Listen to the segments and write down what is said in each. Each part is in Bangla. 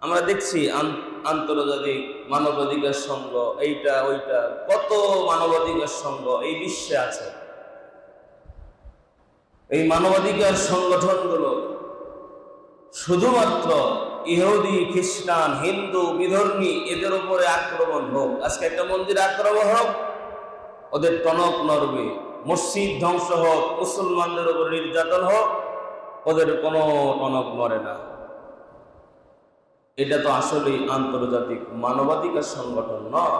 আমরা দেখছি আন- আন্তর্জাতিক মানবাধিকার সংঘ, এইটা, ওইটা, কত মানবাধিকার সংঘ এই বিশ্বে আছে। এই মানবাধিকার সংগঠনগুলো শুধুমাত্র ইহুদি, খ্রিস্টান, হিন্দু, বিধর্মী, এদের উপরে আক্রমণ হোক, আজকে একটা মন্দির আক্রমণ হোক, ওদের টনক নড়বে, মসজিদ ধ্বংস হোক, মুসলমানদের উপর নির্যাতন হোক, ওদের কোনো টনক নড়ে না। এটা তো আসলেই আন্তর্জাতিক মানবাধিকার সংগঠন নয়।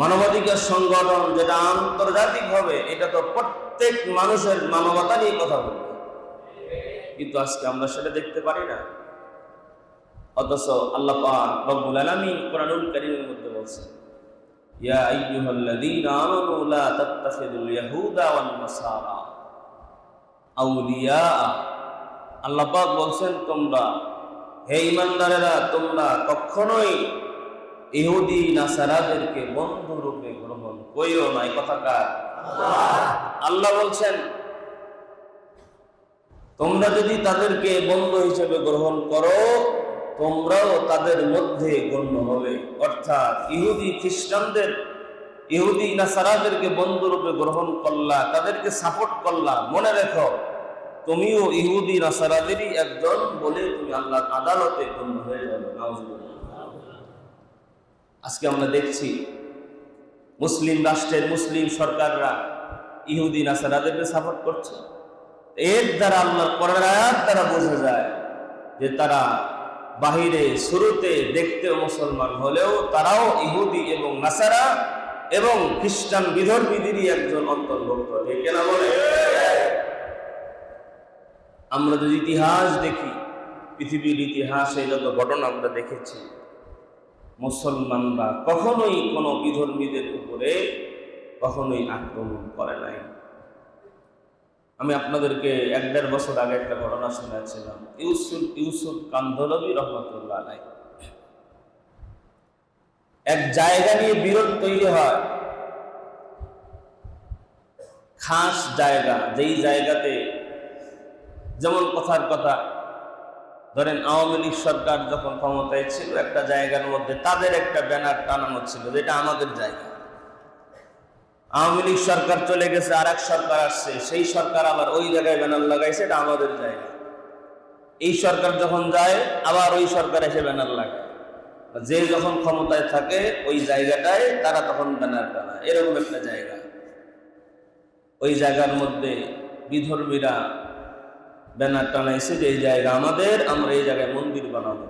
মানবাধিকার সংগঠন যেটা আন্তর্জাতিক হবে এটা তো প্রত্যেক মানুষের মানবতা নিয়ে কথা বলবে। কিন্তু আজকে আমরা সেটা দেখতে পারি না। অথচ আল্লাহ পাক রব্বুল মধ্যে ইয়া বলছেন, তোমরা হে ইমানদারেরা তোমরা কখনোই ইহুদি নাসারাদেরকে বন্ধু রূপে গ্রহণ কইরো না। এই কথাকার আল্লাহ। বলছেন তোমরা যদি তাদেরকে বন্ধু হিসেবে গ্রহণ করো তোমরাও তাদের মধ্যে গণ্য হবে। অর্থাৎ ইহুদি খ্রিস্টানদের ইহুদি নাসারাদেরকে বন্ধু রূপে গ্রহণ করলা তাদেরকে সাপোর্ট করলা। মনে রেখো তুমিও ইহুদি নাসারাদেরই একজন বলে তুমি আল্লাহ আদালতে গণ্য হয়ে যাবে। আজকে আমরা দেখছি মুসলিম রাষ্ট্রের মুসলিম সরকাররা ইহুদি নাসারাদেরকে সাপোর্ট করছে। এর দ্বারা আল্লাহর পরের আয়াত দ্বারা বোঝা যায় যে তারা বাহিরে শুরুতে দেখতে মুসলমান হলেও তারাও ইহুদি এবং নাসারা এবং খ্রিস্টান বিধর্মীদেরই একজন অন্তর্ভুক্ত। ঠিক না বলে আমরা যদি ইতিহাস দেখি, পৃথিবীর ইতিহাসে যত ঘটনা আমরা দেখেছি মুসলমানরা কখনোই কোনো বিধর্মীদের উপরে কখনোই আক্রমণ করে নাই। আমি আপনাদেরকে এক দেড় বছর আগে একটা ঘটনা শুনেছিলাম, ইউসুফ ইউসুফ কান্ধলবি রহমতুল্লাহ আলাই এক জায়গা নিয়ে বিরোধ তৈরি হয়। খাস জায়গা, যেই জায়গাতে যেমন কথার কথা, ধরেন আওয়ামী লীগ সরকার যখন ক্ষমতায় ছিল, একটা জায়গার মধ্যে তাদের একটা ব্যানার টানানো ছিল যেটা আমাদের জায়গা। আওয়ামী লীগ সরকার চলে গেছে আর এক সরকার আসছে, সেই সরকার আবার ওই জায়গায় ব্যানার লাগাইছে, এটা আমাদের জায়গা। এই সরকার যখন যায়, আবার ওই সরকার এসে ব্যানার লাগায়। যে যখন ক্ষমতায় থাকে, ওই জায়গাটায় তারা তখন ব্যানার টানায়। এরকম একটা জায়গা। ওই জায়গার মধ্যে বিধর্মীরা ব্যানার টানাইছে যে এই জায়গা আমাদের, আমরা এই জায়গায় মন্দির বানাবো।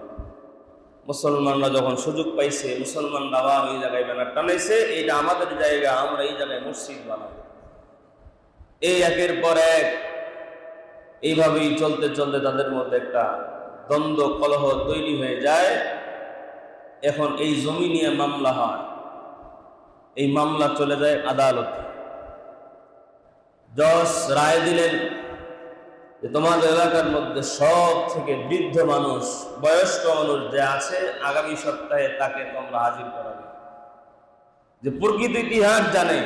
মুসলমানরা যখন সুযোগ পাইছে মুসলমানরা আবার ওই জায়গায় ব্যানার টানাইছে এইটা আমাদের জায়গা, আমরা এই জায়গায় মসজিদ বানাবো। এই একের পর এক, এইভাবেই চলতে চলতে তাদের মধ্যে একটা দ্বন্দ্ব, কলহ তৈরি হয়ে যায়। এখন এই জমি নিয়ে মামলা হয়। এই মামলা চলে যায় আদালতে। জজ রায় দিলেন যে তোমাদের এলাকার মধ্যে সব থেকে বৃদ্ধ মানুষ, বয়স্ক মানুষ যে আছে, আগামী সপ্তাহে তাকে তোমরা হাজির করাবে। যে প্রকৃত ইতিহাস জানে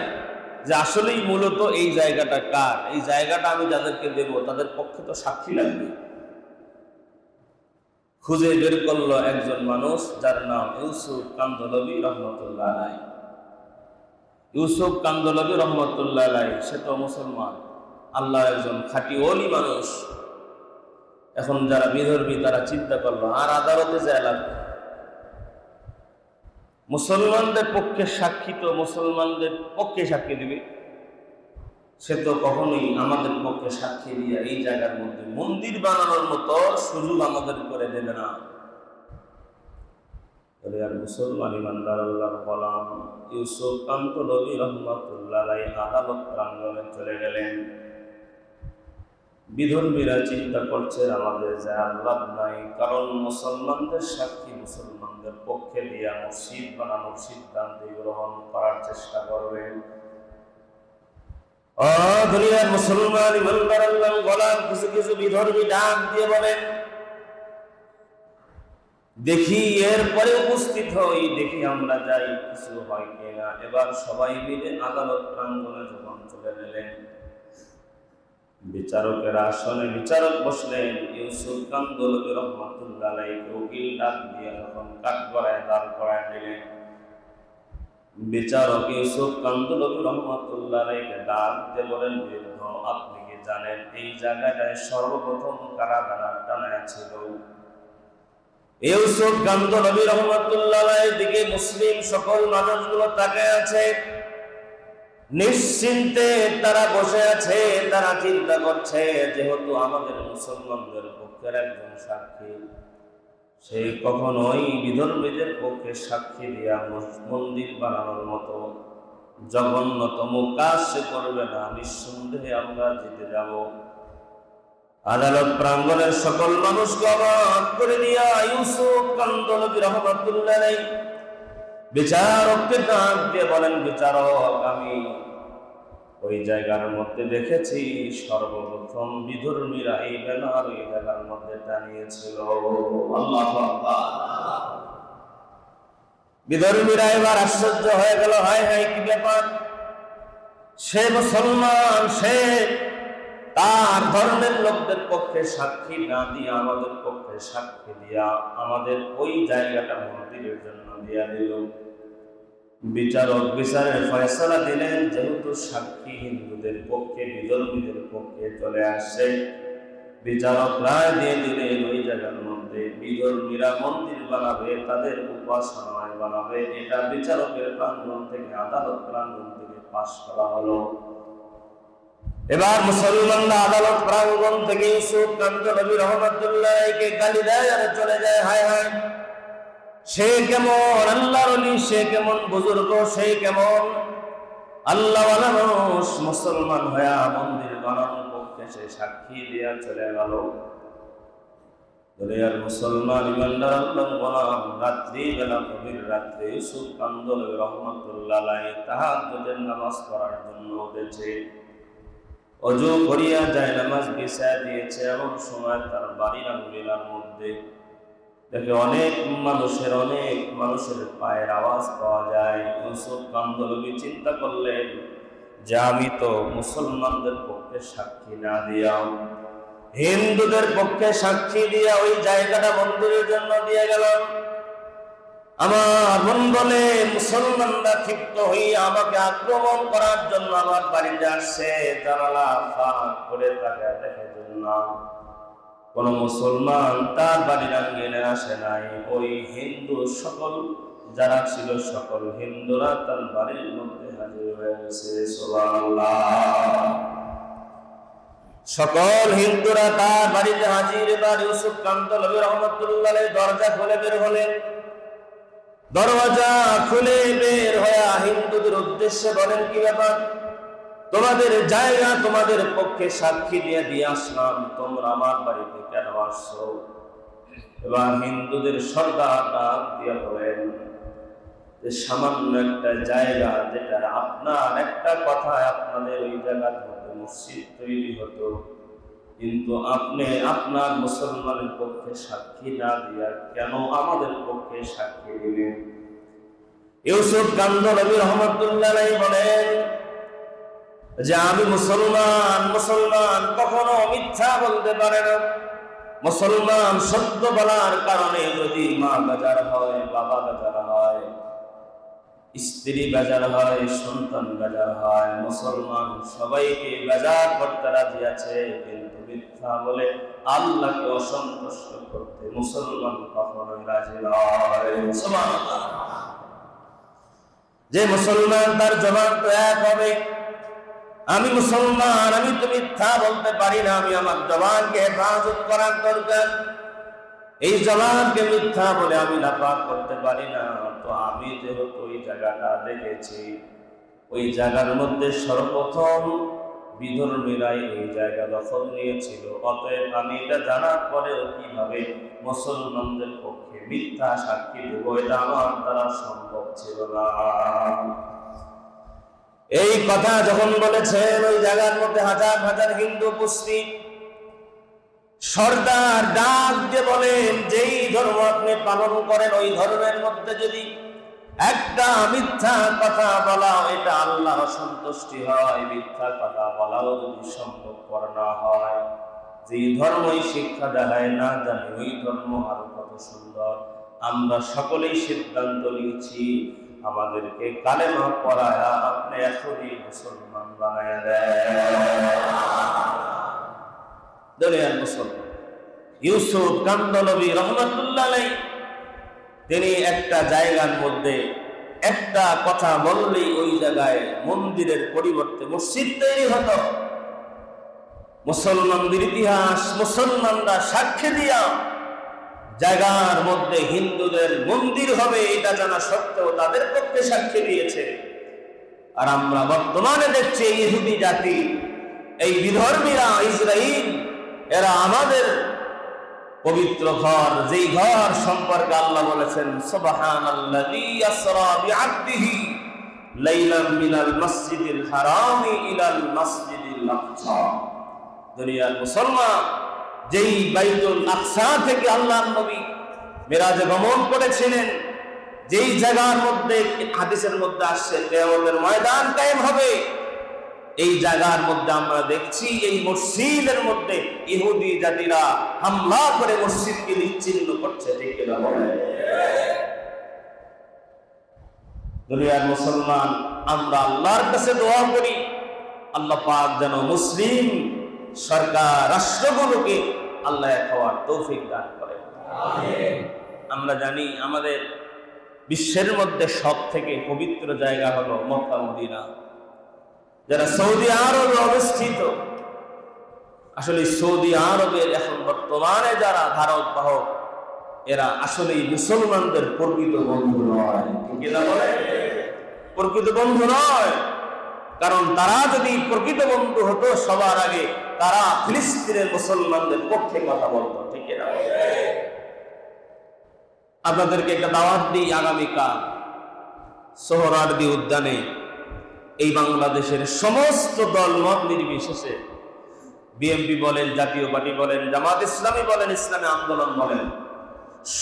যে আসলেই মূলত এই জায়গাটা কার। এই জায়গাটা আমি যাদেরকে দেব, তাদের পক্ষে তো সাক্ষী লাগবে। খুঁজে বের করল একজন মানুষ, যার নাম ইউসুফ কান্দলবি রহমতুল্লাহ ইউসুফ কান্দলবি রহমতুল্লাহ সে তো মুসলমান। আল্লাহ একজন খাঁটি ওলি মানুষ। এখন যারা বিধর্মী, তারা চিন্তা করল, আর আদালতে যায় লাগবে মুসলমানদের পক্ষে সাক্ষী তো মুসলমানদের পক্ষে সাক্ষী দিবে। সে তো কখনোই আমাদের পক্ষে সাক্ষী দিয়ে এই জায়গার মধ্যে মন্দির বানানোর মতো সুযোগ আমাদের করে দেবে না। মুসলমান গোলাম ইউসুফ কান্ত নবী রহমতুল্লাহ আদালত প্রাঙ্গনে চলে গেলেন। বিধর্মীরা চিন্তা করছে, আমাদের যে আল্লাহ নাই। কারণ মুসলমানদের সাক্ষী মুসলমানদের পক্ষে দিয়া মসজিদ বানানোর সিদ্ধান্ত গ্রহণ করার চেষ্টা করবেন মুসলমান ইমানদার কিছু কিছু বিধর্মী ডাক দিয়ে বলেন, দেখি এরপরে উপস্থিত হই, দেখি আমরা যাই, কিছু হয় কিনা। এবার সবাই মিলে আদালত প্রাঙ্গনে যখন চলে গেলেন বিচারকের আসনে বিচারক বসলেন ইউসুফ কান্দলবি রহমতুল্লাহ উকিল ডাক দিয়ে যখন কাঠ করায় দাঁড় করায় দিলেন। বিচারক ইউসুফ কান্দলবি রহমতুল্লাহ ডাক দিয়ে বলেন বৃদ্ধ আপনি কি জানেন এই জায়গাটায় সর্বপ্রথম কারা দাঁড়ার টানায় ছিল? ইউসুফ কান্দলবি রহমতুল্লাহ দিকে মুসলিম সকল মানুষগুলো তাকায় আছে। নিশ্চিন্তে তারা বসে আছে, তারা চিন্তা করছে যেহেতু আমাদের মুসলমানদের পক্ষের একজন সাক্ষী, সেই কখনোই বিধর্মীদের পক্ষে সাক্ষী দিয়া মন্দির বানানোর মতো জঘন্যতম কাজ সে করবে না। নিঃসন্দেহে আমরা জিতে যাব। আদালত প্রাঙ্গণের সকল মানুষকে অবাক করে দিয়া ইউসুফ কান্দনবী রহমতুল্লাহ বিচারককে ডাক দিয়ে বলেন, বিচারক, আমি ওই জায়গার মধ্যে দেখেছি, সর্বপ্রথম বিধর্মীরা এই ব্যানার ওই জায়গার মধ্যে টানিয়েছিল। বিধর্মীরা এবার আশ্চর্য হয়ে গেল, হায় হায়, কি ব্যাপার? সে মুসলমান, সে তার ধর্মের লোকদের পক্ষে সাক্ষী না দিয়ে, আমাদের পক্ষে সাক্ষী দিয়া আমাদের ওই জায়গাটা মন্দিরের জন্য দিয়া দিল। বিচারক বিচারের ফয়সলা দিলেন, যেহেতু সাক্ষী হিন্দুদের পক্ষে বিধর্মীদের পক্ষে চলে আসছে। বিচারক রায় দিয়ে দিলেন, ওই জায়গার মধ্যে বিধর্মীরা মন্দির বানাবে, তাদের উপাসনায় বানাবে। এটা বিচারকের প্রাঙ্গণ থেকে, আদালত প্রাঙ্গণ থেকে পাশ করা হলো। এবার মুসলমানরা আদালত প্রাঙ্গণ থেকে ইউসুফ কান্ত নবী রহমতুল্লাহকে গালি দেয় আর চলে যায় হায় হায়। সে কেমন? আল্লাহর সে কেমন? বুজুর্গ সে কেমন? আল্লাহ মানুষ মুসলমান হয়া মন্দির বানানোর পক্ষে সে সাক্ষী দিয়া চলে গেল। মুসলমান রাত্রি বেলা নামাজ পড়ার জন্য উঠেছে। নামাজ দিয়েছে সময় তার বাড়ির মধ্যে অনেক মানুষের অনেক মানুষের পায়ের আওয়াজ পাওয়া যায়। ইউসুফ কান্দলবি চিন্তা করলেন যে আমি তো মুসলমানদের পক্ষে সাক্ষী না দিয়াও। হিন্দুদের পক্ষে সাক্ষী দিয়া ওই জায়গাটা মন্দিরের জন্য দিয়ে গেলাম। আমার মন মুসলমানরা ক্ষিপ্ত হইয়া আমাকে আক্রমণ করার জন্য আমার বাড়িতে আসছে। জানালা করে তাকে দেখে না। কোন মুসলমান তার বাড়ির আঙ্গিনে আসে নাই। ওই হিন্দু সকল, যারা ছিল সকল হিন্দুরা তার বাড়ির মধ্যে হাজির হয়ে গেছে সকল হিন্দুরা তার বাড়িতে হাজির। এবার ইউসুফ কান্তল রহমতুল্লাহ দরজা খুলে বের হলেন। দরজা খুলে বের হয়ে হিন্দুদের উদ্দেশ্যে বলেন, কি ব্যাপার? তোমাদের জায়গা তোমাদের পক্ষে সাক্ষী দিয়ে দিয়ে আসলাম। তোমরা আমার বাড়িতে কেন আসছো? এবার হিন্দুদের সর্দার যে, সামান্য একটা জায়গা যেটা আপনার একটা কথায় আপনাদের ওই জায়গার মধ্যে মসজিদ তৈরি হতো, কিন্তু আপনি আপনার মুসলমানের পক্ষে সাক্ষী না দিয়া কেন আমাদের পক্ষে সাক্ষী দিলেন? ইউসুফ কান্দ রবি রহমতুল্লাহ বলেন যে আমি মুসলমান মুসলমান কখনো মিথ্যা বলতে পারে না মুসলমান সত্য বলার কারণে যদি মা বেজার হয়, বাবা বেজার হয়, স্ত্রী বেজার হয়, সন্তান বেজার হয়, মুসলমান সবাইকে বেজার করতে রাজি আছে, কিন্তু মিথ্যা বলে আল্লাহকে অসন্তুষ্ট করতে মুসলমান কখনোই রাজি নয়। যে মুসলমান তার জবান তো এক হবে আমি মুসলমান, আমি তো মিথ্যা বলতে পারি না, আমি আমার জবানকে হেফাজত করার দরকার। এই জবানকে মিথ্যা বলে আমি নাপাক করতে পারি না। তো আমি যেহেতু ওই জায়গাটা দেখেছি, ওই জায়গার মধ্যে সর্বপ্রথম বিধর্মীরাই ওই জায়গা দখল নিয়েছিল। অতএব আমি এটা জানার পরেও কীভাবে মুসলমানদের পক্ষে মিথ্যা সাক্ষী দেবো, এটা আমার দ্বারা সম্ভব ছিল না। এই কথা যখন বলেছেন, ওই জায়গার মধ্যে হাজার হাজার হিন্দু উপস্থিত সর্দার ডাক যে বলেন, যেই ধর্ম আপনি পালন করেন, ওই ধর্মের মধ্যে যদি একটা মিথ্যা কথা বলাও, এটা আল্লাহ অসন্তুষ্টি হয়। মিথ্যা কথা বলাও যদি সম্ভব না হয় যে ধর্মই শিক্ষা দেয় না জানি, ওই ধর্ম আরও কত সুন্দর। আমরা সকলেই সিদ্ধান্ত নিয়েছি আমাদেরকে কালেমা পড়ায়া, আপনি এখনই মুসলমান বানায় দেয় মুসলমান। ইউসুফ কান্দলবী রহমতুল্লাহ তিনি একটা জায়গার মধ্যে একটা কথা বললেই ওই জায়গায় মন্দিরের পরিবর্তে মসজিদ তৈরি হতো। মুসলমানদের ইতিহাস, মুসলমানরা সাক্ষী দিয়া জায়গার মধ্যে হিন্দুদের মন্দির হবে, এটা জানা সত্ত্বেও তাদের পক্ষে সাক্ষী দিয়েছে। আর আমরা বর্তমানে দেখছি ইহুদি জাতি, এই বিধর্মীরা, ইসরাইল, এরা আমাদের পবিত্র ঘর, যেই ঘর সম্পর্কে আল্লাহ বলেছেন দুনিয়ার মুসলমান যেই বাইতুল আকসা থেকে আল্লাহর নবী মিরাজে গমন করেছিলেন, যেই জায়গার মধ্যে হাদিসের মধ্যে আসছে, কিয়ামতের ময়দান কায়েম হবে। এই জায়গার মধ্যে আমরা দেখছি, এই মসজিদের মধ্যে ইহুদি জাতিরা হামলা করে মসজিদকে নিচ্ছিন্ন করছে দুনিয়ার মুসলমান, আমরা আল্লাহর কাছে দোয়া করি, আল্লাহ পাক যেন মুসলিম সরকার রাষ্ট্রগুলোকে আল্লাহ খাওয়ার তৌফিক দান করে। আমরা জানি আমাদের বিশ্বের মধ্যে সব থেকে পবিত্র জায়গা হলো মক্কা মদিনা। যারা সৌদি আরবে অবস্থিত আসলে সৌদি আরবের এখন বর্তমানে যারা ধারক বাহক এরা আসলে মুসলমানদের প্রকৃত বন্ধু নয়। প্রকৃত বন্ধু নয়। কারণ তারা যদি প্রকৃত বন্ধু হতো সবার আগে তারা ফিলিস্তিনের মুসলমানদের পক্ষে কথা বলতো, ঠিক না আপনাদেরকে একটা দাওয়াত দিই আগামীকাল সোহরার্দি উদ্যানে। এই বাংলাদেশের সমস্ত দল মত নির্বিশেষে বিএনপি বলেন, জাতীয় পার্টি বলেন, জামাত ইসলামী বলেন, ইসলামী আন্দোলন বলেন,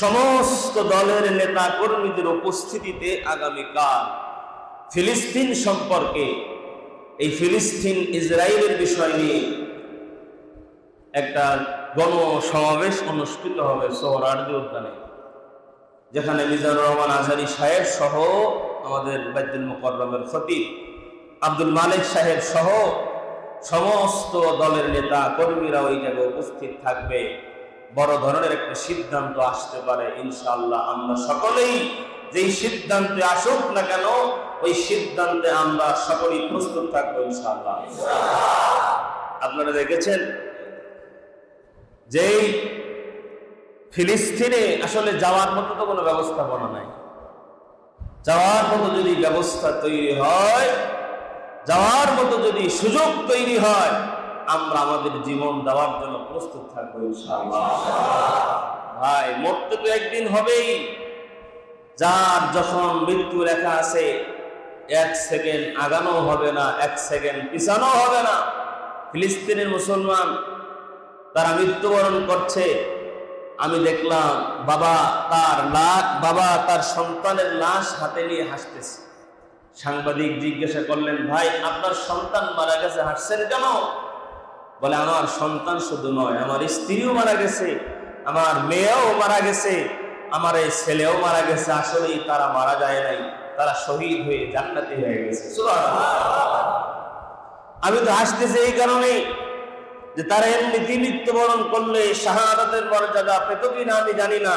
সমস্ত দলের নেতা কর্মীদের উপস্থিতিতে আগামীকাল ফিলিস্তিন সম্পর্কে, এই ফিলিস্তিন ইসরায়েলের বিষয় নিয়ে একটা গণ সমাবেশ অনুষ্ঠিত হবে সোহরার্দি উদ্যানে যেখানে মিজানুর রহমান আজারি সাহেব সহ আমাদের বাইদুল মুকররমের খতিব আব্দুল মালিক সাহেব সহ সমস্ত দলের নেতা কর্মীরা ওই জায়গায় উপস্থিত থাকবে। বড় ধরনের একটা সিদ্ধান্ত আসতে পারে ইনশাল্লাহ আমরা সকলেই যেই সিদ্ধান্তে আসুক না কেন, ওই সিদ্ধান্তে আমরা সকলেই প্রস্তুত থাকব ইনশাল্লাহ আপনারা দেখেছেন যেই ফিলিস্তিনে আসলে যাওয়ার মতো তো কোনো ব্যবস্থাপনা নাই। যাওয়ার মতো যদি ব্যবস্থা তৈরি হয়, যাওয়ার মতো যদি সুযোগ তৈরি হয়, আমরা আমাদের জীবন দেওয়ার জন্য প্রস্তুত থাকব ভাই মরতে তো একদিন হবেই। যার যখন মৃত্যু লেখা আছে, এক সেকেন্ড আগানো হবে না, এক সেকেন্ড পিছানো হবে না। ফিলিস্তিনের মুসলমান তারা মৃত্যুবরণ করছে। আমি দেখলাম বাবা তার লাশ, বাবা তার সন্তানের লাশ হাতে নিয়ে হাসতেছে। সাংবাদিক জিজ্ঞাসা করলেন, ভাই, আপনার সন্তান মারা গেছে, হাসছেন কেন? বলে, আমার সন্তান শুধু নয়, আমার স্ত্রীও মারা গেছে, আমার মেয়েও মারা গেছে, আমার এই ছেলেও মারা গেছে, আসলেই তারা মারা যায় নাই, তারা শহীদ হয়ে জান্নাতি হয়ে গেছে। আমি তো হাসতেছি এই কারণে যে তারা এমনিতে মৃত্যুবরণ করলে শাহাদাতের মর্যাদা পেত কিনা আমি জানি না।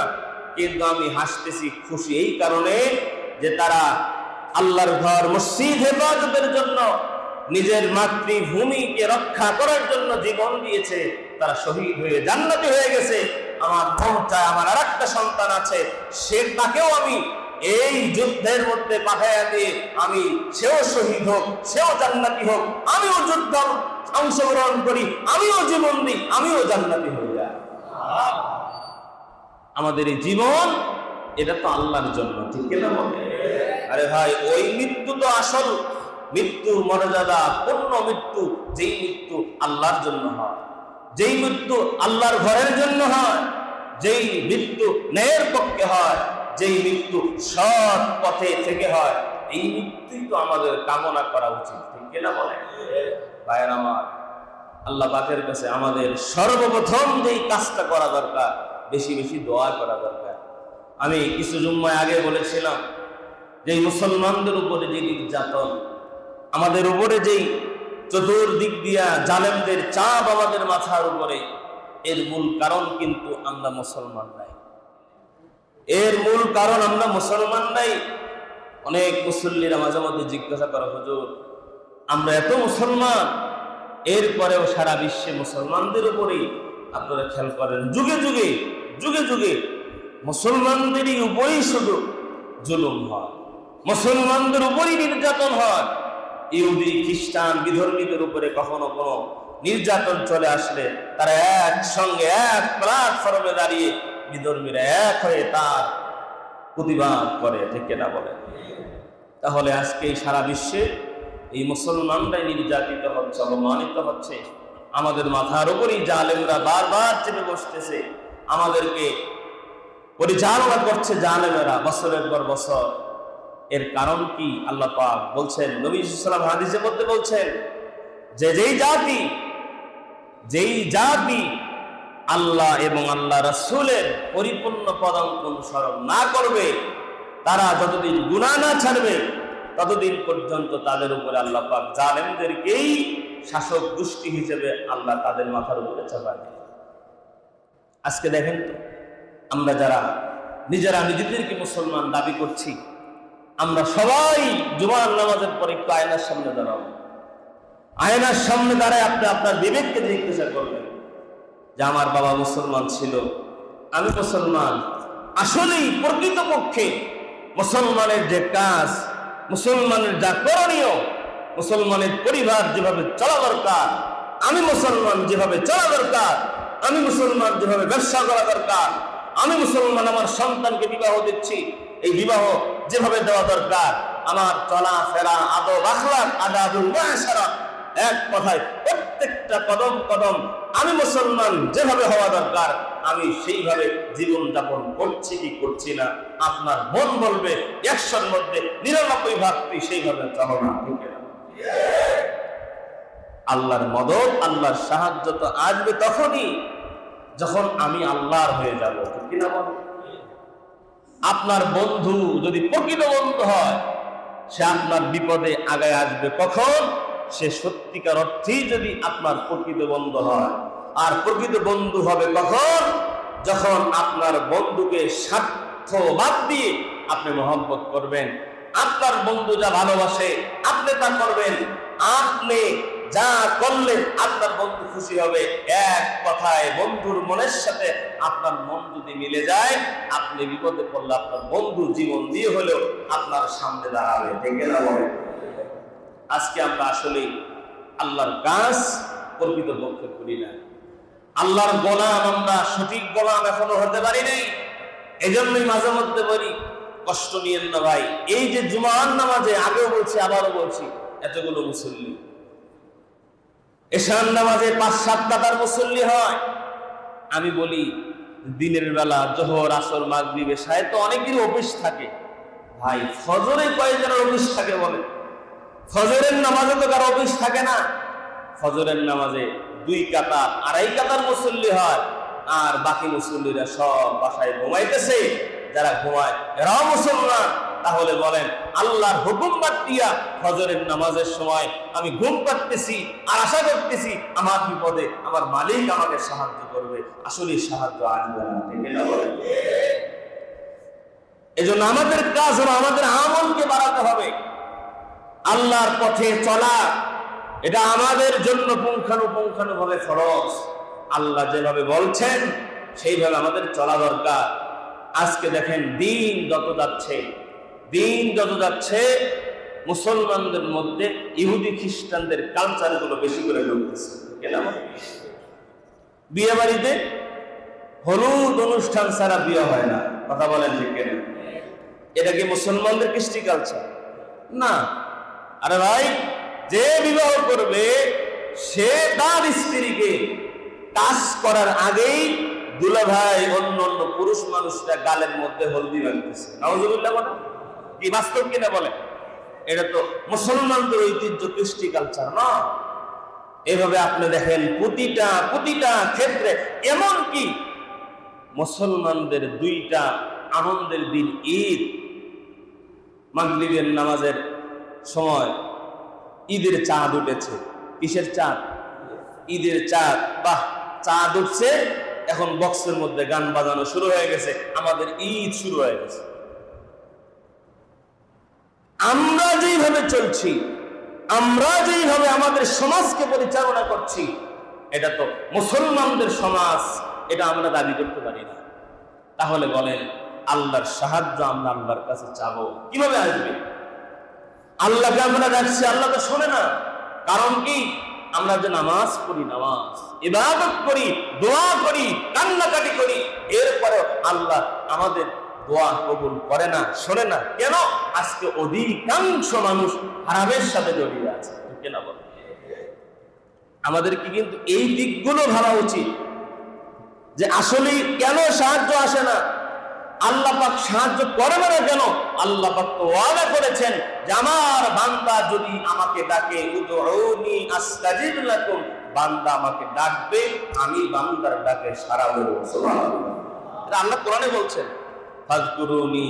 কিন্তু আমি হাসতেছি খুশি এই কারণে যে তারা আল্লাহর ঘর, মসজিদ হেফাজতের জন্য নিজের মাতৃভূমিকে রক্ষা করার জন্য জীবন দিয়েছে। তারা শহীদ হয়ে জান্নাতি হয়ে গেছে। আমার মন আমার আর একটা সন্তান আছে, সে তাকেও আমি এই যুদ্ধের মধ্যে পাঠাইয়া দিয়ে আমি সেও শহীদ হোক, সেও জান্নাতি হোক, আমিও যুদ্ধ অংশগ্রহণ করি, আমিও জীবন দিই, আমিও জান্নাতি হয়ে যাই। আমাদের এই জীবন, এটা তো আল্লাহর জন্য, ঠিক না বলে? আরে ভাই, ওই মৃত্যু তো আসল। মৃত্যুর মর্যাদা, পূর্ণ মৃত্যু, যেই মৃত্যু আল্লাহর জন্য হয়। যেই মৃত্যু আল্লাহর ঘরের জন্য হয়, যেই মৃত্যু ন্যায়ের পক্ষে হয়, যেই মৃত্যু সৎ পথে থেকে হয়, এই মৃত্যুই তো আমাদের কামনা করা উচিত, ঠিক কিনা বলে? ভাইয়ের আমার, আল্লাহ পাকের কাছে আমাদের সর্বপ্রথম যেই কাজটা করা দরকার, বেশি বেশি দোয়া করা দরকার। আমি কিছু জুম্মায় আগে বলেছিলাম যে মুসলমানদের উপরে যে নির্যাতন, আমাদের উপরে যেই চতুর্দিক দিয়া জালেমদের চাপ আমাদের মাথার উপরে, এর মূল কারণ কিন্তু আমরা মুসলমান নাই। এর মূল কারণ আমরা মুসলমান নাই। অনেক মুসল্লিরা মাঝে মধ্যে জিজ্ঞাসা করা, হুজুর আমরা এত মুসলমান, এরপরেও সারা বিশ্বে মুসলমানদের উপরেই আপনারা খেয়াল করেন, যুগে যুগে যুগে যুগে মুসলমানদেরই উপরেই শুধু জুলুম হয়, মুসলমানদের উপরই নির্যাতন হয়। ইহুদি, খ্রিস্টান, বিধর্মীদের উপরে কখনো কোনো নির্যাতন চলে আসলে তারা একসঙ্গে, এক প্ল্যাটফর্মে দাঁড়িয়ে বিধর্মীরা এক হয়ে তার প্রতিবাদ করে, ঠিক না বলে তাহলে আজকে সারা বিশ্বে এই মুসলমানরাই নির্যাতিত হচ্ছে, অপমানিত হচ্ছে। আমাদের মাথার উপরই জালেমরা বারবার চেপে বসতেছে। আমাদেরকে পরিচালনা করছে জালেমেরা বছরের পর বছর। এর কারণ কি? আল্লাহ পাক বলছেন, নবী সাল্লাম হাদিসের মধ্যে বলছেন যে যেই জাতি যেই জাতি আল্লাহ এবং আল্লাহ রাসূলের পরিপূর্ণ পদাঙ্ক অনুসরণ না করবে, তারা যতদিন গুনাহ না ছাড়বে ততদিন পর্যন্ত তাদের উপরে আল্লাহ পাক জালেমদেরকেই শাসক গোষ্ঠী হিসেবে আল্লাহ তাদের মাথার উপরে চাপা দেয় আজকে দেখেন তো, আমরা যারা নিজেরা নিজেদেরকে মুসলমান দাবি করছি, আমরা সবাই জুমার নামাজের পরে একটু আয়নার সামনে দাঁড়াবো আয়নার সামনে দাঁড়ায় আপনি আপনার বিবেককে জিজ্ঞাসা করবেন যে, আমার বাবা মুসলমান ছিল, আমি মুসলমান। আসলেই প্রকৃতপক্ষে মুসলমানের যে কাজ মুসলমানের যা করণীয়, মুসলমানের পরিবার যেভাবে চলা দরকার, আমি মুসলমান যেভাবে চলা দরকার, আমি মুসলমান যেভাবে ব্যবসা করা দরকার, আমি মুসলমান আমার সন্তানকে বিবাহ দিচ্ছি, এই বিবাহ যেভাবে দেওয়া দরকার, আমার চলা, ফেরা, আদব, আখলাক আদাবুল মুআশারা এক কথায় প্রত্যেকটা কদম কদম আমি মুসলমান যেভাবে হওয়া দরকার আমি সেইভাবে জীবন যাপন করছি কি করছি না, আপনার মন বলবে, একশোর মধ্যে নিরানব্বই ভাগ তুই সেইভাবে চলো না? আল্লাহর মদত, আল্লাহর সাহায্য তো আসবে তখনই যখন আমি আল্লাহর হয়ে যাব আপনার বন্ধু যদি প্রকৃত বন্ধু হয়, সে আপনার বিপদে আগায় আসবে কখন সে সত্যিকার অর্থেই যদি আপনার প্রকৃত বন্ধু হয় আর প্রকৃত বন্ধু হবে কখন? যখন আপনার বন্ধুকে স্বার্থ বাদ দিয়ে আপনি মহব্বত করবেন। আপনার বন্ধু যা ভালোবাসে, আপনি তা করবেন। আপনি যা করলেন, আপনার বন্ধু খুশি হবে। এক কথায় বন্ধুর মনের সাথে আপনার মন যদি মিলে যায়, আপনি বিপদে পড়লে আপনার বন্ধু জীবন দিয়ে হলেও আপনার সামনে দাঁড়াবে। না বলে আজকে আমরা আসলে আল্লাহর কাজ প্রকৃত পক্ষে করি না। আল্লাহর গোলাম আমরা, সঠিক গোলাম এখনও হতে পারি নাই এজন্যই মাঝে মধ্যে বলি, কষ্ট নিয়েন না ভাই। এই যে জুমান নামাজে, আগেও বলছি, আবারও বলছি, এতগুলো মুসল্লি। এশান নামাজে পাঁচ, সাত টাকার মুসল্লি হয়। আমি বলি, দিনের বেলা জোহর, আসর, মাগরিব, এশায় তো অনেকেরই অফিস থাকে। ভাই, ফজরে কয়েকজনের অফিস থাকে বলে ফজরের নামাজে তো কারও অফিস থাকে না। ফজরের নামাজে দুই কাতার আড়াই কাতার মুসল্লি হয়। আর বাকি মুসল্লিরা সব বাসায় ঘুমাইতেছে। যারা ঘুমায়, এরাও মুসলমান। তাহলে বলেন, আল্লাহর হুকুম বাদ দিয়া ফজরের নামাজের সময় আমি ঘুম পাচ্তেছি আর আশা করতেছি আমার বিপদে আমার মালিক আমাকে সাহায্য করবে। আসলে সাহায্য আসবে না? এজন্য আমাদের কাজ হলো আমাদের আমলকে বাড়াতে হবে। আল্লাহর পথে চলা এটা আমাদের জন্য পুঙ্খানুপুঙ্খানু ভাবে খরচ আল্লাহ যেভাবে বলছেন, সেইভাবে আমাদের চলা দরকার। আজকে দেখেন, দিন যত যাচ্ছে, দিন যত যাচ্ছে, মুসলমানদের মধ্যে ইহুদি খ্রিস্টানদের কালচারগুলো বেশি করে ঢুকতেছে। বিয়ে বাড়িতে হলুদ অনুষ্ঠান ছাড়া বিয়ে হয় না। কথা বলেন ঠিক কেন? এটা কি মুসলমানদের কৃষ্টি কালচার না। আরে ভাই যে বিবাহ করবে, সে তার স্ত্রীকে টাচ করার আগেই দুলা ভাই অন্য অন্য পুরুষ মানুষরা গালের মধ্যে হলদি রাখতেছে নওয়াজুবিল্লাহ বলে কি বাস্তব কিনা বলে এটা তো মুসলমানদের ঐতিহ্য, কৃষ্টি কালচার না? এভাবে আপনি দেখেন প্রতিটা প্রতিটা ক্ষেত্রে। এমন কি মুসলমানদের দুইটা আনন্দের দিন ঈদ, মাগরিবের নামাজের সময় ঈদের চাঁদ উঠেছে। কিসের চাঁদ? ঈদের চাঁদ। বাহ, চাঁদ উঠছে। এখন বক্সের মধ্যে গান বাজানো শুরু হয়ে গেছে। আমাদের ঈদ শুরু হয়ে গেছে। আমরা যেইভাবে চলছি, আমরা যেইভাবে আমাদের সমাজকে পরিচালনা করছি, এটা তো মুসলমানদের সমাজ, এটা আমরা দাবি করতে পারি না। তাহলে বলেন, আল্লাহর সাহায্য আমরা আল্লাহর কাছে চাবো। কীভাবে আসবে? আল্লাহকে আমরা ডাকছি? আল্লাহ তো শোনে না। কারণ কি? আমরা যে নামাজ পড়ি, নামাজ। ইবাদত করি, দোয়া করি, কান্নাকাটি করি এরপরে আল্লাহ আমাদের দোয়া কবুল করে না, শোনে না। কেন? আজকে অধিকাংশ মানুষ হারামের সাথে জড়িয়ে আছে। কেন আমাদের কি কিন্তু এই দিকগুলো ভাবা উচিত যে আসলে কেন সাহায্য আসে না? আল্লাহ পাক সাহায্য করে না কেন? আল্লাহ পাক তো ওয়াদা করেছেন যে আমার বান্দা যদি আমাকে ডাকে বান্দা আমাকে ডাকবে, আমি বান্দার ডাকে এটা আল্লাহ কোরআনে বলছেন। ফাজকুরুনি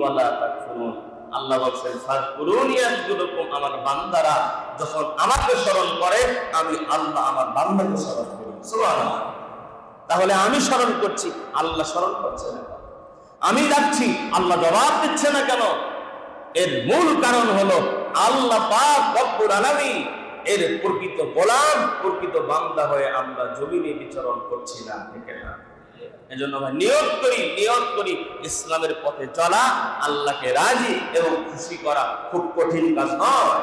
ওয়ালা তাকফুরুন আল্লাহ বলছেন, ফাজকুরুনি আমার বান্দারা যখন আমাকে স্মরণ করে, আমি আল্লাহ আমার বান্দাকে স্মরণ করি। সুবহানাল্লাহ। তাহলে আমি স্মরণ করছি, আল্লাহ স্মরণ করছে না আমি ডাকছি, আল্লাহ জবাব দিচ্ছে না কেন? এর মূল কারণ হলো আল্লাহ পাক এর প্রকৃত গোলাম, প্রকৃত বান্দা হয়ে আমরা জমিনে বিচরণ করছি না ঠিক না। এজন্য আমরা নিয়ত করি নিয়ত করি ইসলামের পথে চলা, আল্লাহকে রাজি এবং খুশি করা খুব কঠিন কাজ নয়।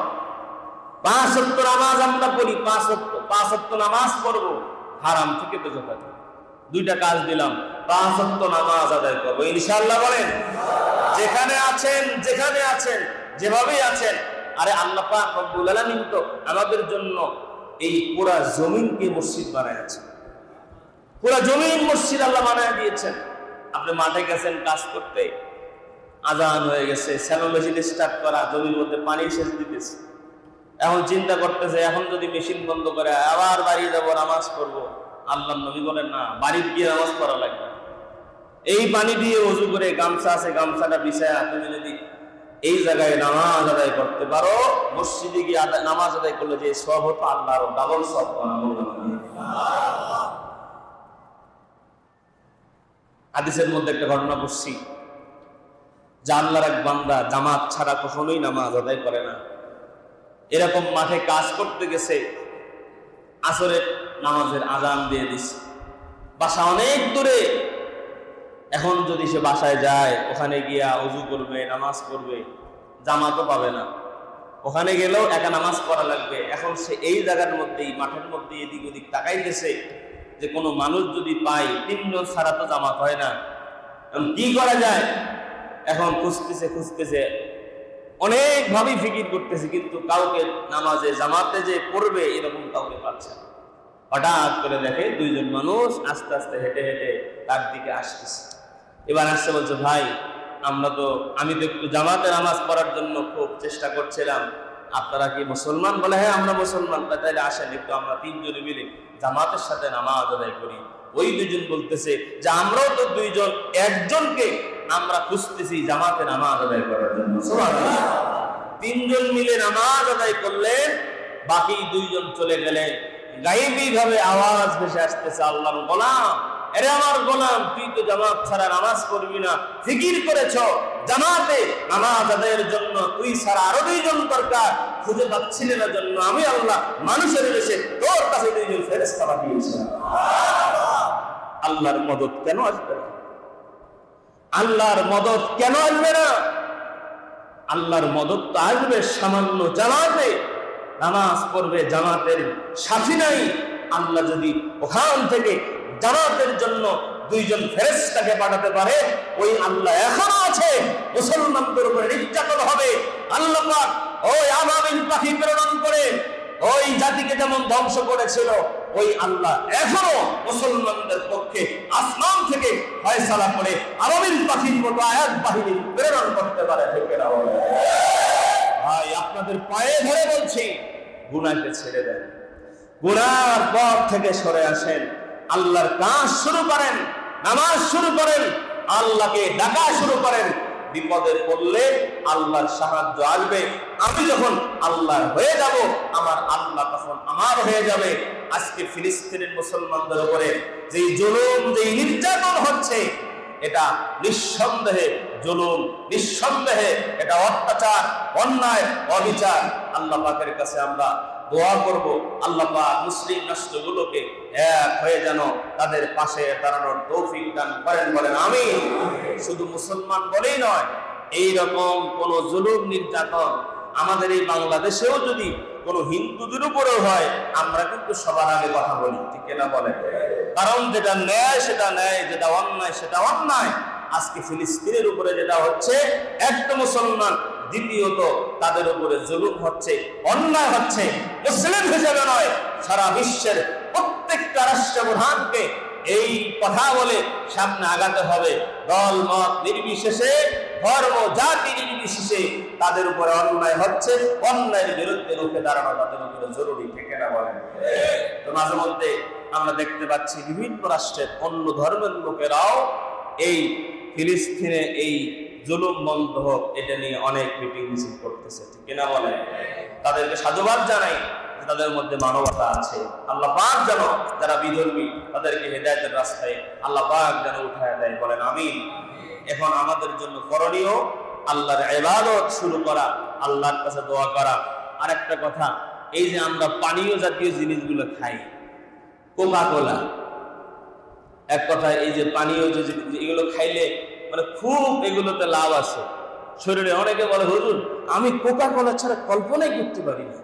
পাঁচ সত্য নামাজ আমরা পড়ি, পাঁচ সত্য পাঁচ সত্য নামাজ পড়ব, হারাম থেকে বেঁচে থাকব। দুইটা কাজ দিলাম। পাঁচ সত্য নামাজ আদায় করব। ইনশাআল্লাহ বলেন, যেখানে আছেন যেখানে আছেন, যেভাবেই আছেন, আরে আল্লাহ পাক তো আমাদের জন্য এই পুরা জমিনকে মসজিদ বানায় পুরা জমিন মসজিদ আল্লাহ বানায় দিয়েছেন। আপনি মাঠে গেছেন কাজ করতে, আজান হয়ে গেছে, স্যালো মেশিন স্টার্ট করা, জমির মধ্যে পানি সেচ দিতেছে। এখন চিন্তা করতেছে, এখন যদি মেশিন বন্ধ করে, আবার বাড়ি যাব, নামাজ পড়ব। আল্লাহ নবী বলেন, না, বাড়ির গিয়ে নামাজ পড়া লাগবে এই পানি দিয়ে অজু করে গামছা আছে, গামছাটা বিছায় তুমি যদি এই জায়গায় নামাজ আদায় করতে পারো, মসজিদে গিয়ে নামাজ আদায় করলে যে সব হতো আল্লাহ আরও ডাবল সব হাদিসের মধ্যে একটা ঘটনা পড়ছি যে আল্লাহর এক বান্দা জামাত ছাড়া কখনোই নামাজ আদায় করে না। এরকম মাঠে কাজ করতে গেছে, আসরের নামাজের আজান দিয়ে দিছে। বাসা অনেক দূরে। এখন যদি সে বাসায় যায়, ওখানে গিয়া অজু করবে, নামাজ পড়বে, জামাতও পাবে না। ওখানে গেলেও একা নামাজ পড়া লাগবে। এখন সে এই জায়গার মধ্যেই, মাঠের মধ্যে এদিক ওদিক তাকাইতেছে যে কোনো মানুষ যদি পাই তিনজন ছাড়া তো জামাত হয় না। কি করা যায়? এখন খুঁজতেছে খুঁজতেছে। অনেকভাবেই ফিকির করতেছে, কিন্তু কাউকে নামাজে, জামাতে যে পড়বে, এরকম কাউকে পাচ্ছে না। হঠাৎ করে দেখে দুইজন মানুষ আস্তে আস্তে হেঁটে হেঁটে তার দিকে আসতেছে। এবার আসছে বলছে, ভাই, আমরা তো, আমি তো একটু জামাতে নামাজ পড়ার জন্য খুব চেষ্টা করছিলাম। আপনারা কি মুসলমান? বলে হ্যাঁ আমরা মুসলমান। তাইলে আসেন একটু, আমরা তিনজনে মিলে জামাতের সাথে নামাজ আদায় করি। ওই দুজন বলতেছে যে, আমরাও তো দুইজন, একজনকে আমরা খুঁজতেছি জামাতে নামাজ আদায় করার জন্য। তিনজন মিলে নামাজ আদায় করলেন, বাকি দুইজন চলে গেলেন। গাইবী ভাবে আওয়াজ ভেসে আসতেছে, আল্লাহর গোলাম। এরে আমার গোলাম, তুই তো জামাত ছাড়া নামাজ পড়বি না। ফিকির করেছ, জামাতে নামাজ আদায়ের জন্য, তুই ছাড়া আরও দুইজন দরকার। খুঁজে পাচ্ছিলেন না জন্য আমি আল্লাহ মানুষের বেশে তোর কাছে দুইজন ফেরেস্তা পাঠিয়েছিলাম আল্লাহর মদত কেন আসবে না? আল্লাহর মদত কেন আসবে না? আল্লাহর মদত তো আসবে সামান্য জামাতে। নামাজ পড়বে জামাতের সাথী নাই। আল্লাহ যদি ওখান থেকে জামাতের জন্য দুইজন ফেরেস্তাকে পাঠাতে পারে, ওই আল্লাহ এখনও আছে। মুসলমানদের উপরে নির্যাতন হবে। আল্লাহ ওই আবাবিল পাখি প্রেরণ করে, ওই জাতিকে যেমন ধ্বংস করেছিল, ওই আল্লাহ এখনও মুসলমানদের পক্ষে আসমান থেকে ফয়সালা করে আরবিন পাখির মতো আয়াত বাহিনী প্রেরণ করতে পারে, ঠিক ভাই, আপনাদের পায়ে ধরে বলছি গুনাকে ছেড়ে দেন। গুনার পথ থেকে সরে আসেন। আল্লাহর কাজ শুরু করেন, নামাজ শুরু করেন, আল্লাহকে ডাকা শুরু করেন। বিপদে পড়লে আল্লাহর সাহায্য আসবে। আমি যখন আল্লাহর হয়ে যাব, আমার আল্লাহ তখন আমার হয়ে যাবে। আজকে ফিলিস্তিনের মুসলমানদের উপরে যেই জুলুম, যেই নির্যাতন হচ্ছে এটা নিঃসন্দেহে জুলুম, নিঃসন্দেহে এটা অত্যাচার, অন্যায়, অবিচার। আল্লাহ পাকের কাছে আমরা দোয়া করব, আল্লাহ পাক মুসলিম রাষ্ট্রগুলোকে এক হয়ে যেন তাদের পাশে দাঁড়ানোর তৌফিক দান করেন, বলেন আমি শুধু মুসলমান বলেই নয় এই রকম কোন জুলুম নির্যাতন আমাদের এই বাংলাদেশেও যদি কোনো হিন্দুদের উপরেও হয়, আমরা কিন্তু সবার আগে কথা বলি, ঠিক না বলেন? কারণ যেটা ন্যায়, সেটা ন্যায়, যেটা অন্যায়, সেটা অন্যায়। আজকে ফিলিস্তিনের উপরে যেটা হচ্ছে, একটা মুসলমান দ্বিতীয়ত তাদের উপরে জুলুম হচ্ছে, অন্যায় হচ্ছে। মুসলিম হিসেবে নয়, সারা বিশ্বের প্রত্যেকটা রাষ্ট্র প্রধানকে এই কথা বলে সামনে আগাতে হবে। দল, মত নির্বিশেষে, ধর্ম, জাতি নির্বিশেষে তাদের উপরে অন্যায় হচ্ছে। অন্যায়ের বিরুদ্ধে রুখে দাঁড়ানো তাদের উপরে জরুরি থেকে না বলেন? তো মাঝে মধ্যে আমরা দেখতে পাচ্ছি বিভিন্ন রাষ্ট্রের অন্য ধর্মের লোকেরাও এই ফিলিস্তিনে এই জুলুম বন্ধ হোক, এটা নিয়ে অনেক মিটিং মিছিল করতেছে। ঠিক কিনা বলে তাদেরকে সাধুবাদ জানাই তাদের মধ্যে মানবতা আছে। আল্লাহ পাক যেন যারা বিধর্মী, তাদেরকে হেদায়তের রাস্তায় আল্লাহ পাক যেন উঠায় দেয়। বলেন আমি এখন আমাদের জন্য করণীয় আল্লাহর ইবাদত শুরু করা, আল্লাহর কাছে দোয়া করা। আর একটা কথা, এই যে আমরা পানীয় জাতীয় জিনিসগুলো খাই কোকা কোলা এক কথায় এই যে পানীয় যে এগুলো খাইলে মানে খুব এগুলোতে লাভ আছে। শরীরে অনেকে বলে, হুজুর, আমি কোকা কোলা ছাড়া কল্পনাই করতে পারি না।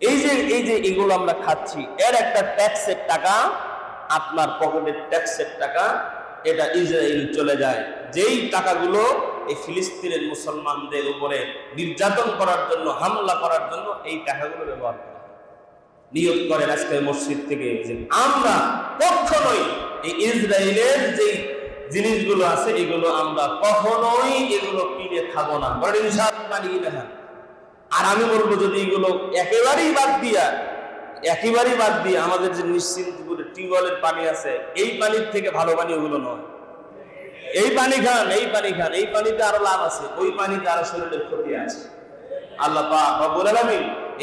এই যে এই যে এগুলো আমরা খাচ্ছি, এর একটা ট্যাক্সের টাকা, আপনার পকেটের ট্যাক্সের টাকা, এটা ইসরায়েল চলে যায়। যেই টাকাগুলো এই ফিলিস্তিনের মুসলমানদের উপরে নির্যাতন করার জন্য, হামলা করার জন্য এই টাকাগুলো ব্যবহার করা। নিয়োগ করেন আজকে মসজিদ থেকে যে আমরা কখনোই এই ইসরায়েলের যে জিনিসগুলো আছে, এগুলো আমরা কখনোই এগুলো কিনে খাব না। আর আমি বলব যদি এগুলো একেবারেই বাদ দিয়া, একেবারেই বাদ দিয়ে আমাদের যে নিশ্চিন্তপুরে টিউবওয়েলের পানি আছে, এই পানির থেকে ভালো পানি ওগুলো নয়। এই পানি খান, এই পানি খান, এই পানিতে আরও লাভ আছে, ওই পানিতে আরও শরীরের ক্ষতি আছে। আল্লাহ পাক রব্বুল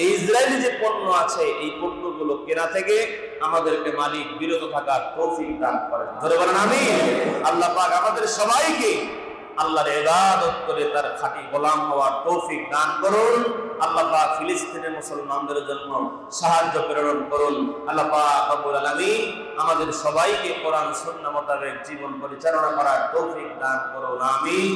এই ইসরায়েলি যে পণ্য আছে, এই পণ্যগুলো কেনা থেকে আমাদেরকে মালিক বিরত থাকার তৌফিক দান করেন। ধরে বলেন আমি আল্লাহ পাক আমাদের সবাইকে আল্লাহর ইবাদত করে তার খাঁটি গোলাম হওয়ার তৌফিক দান করুন। আল্লাহ পাক ফিলিস্তিনের মুসলমানদের জন্য সাহায্য প্রেরণ করুন। আল্লাহ পাক রব্বুল আলামিন আমাদের সবাইকে কোরআন, সুন্নাহ মোতাবেক জীবন পরিচালনা করার তৌফিক দান করুন। আমিন।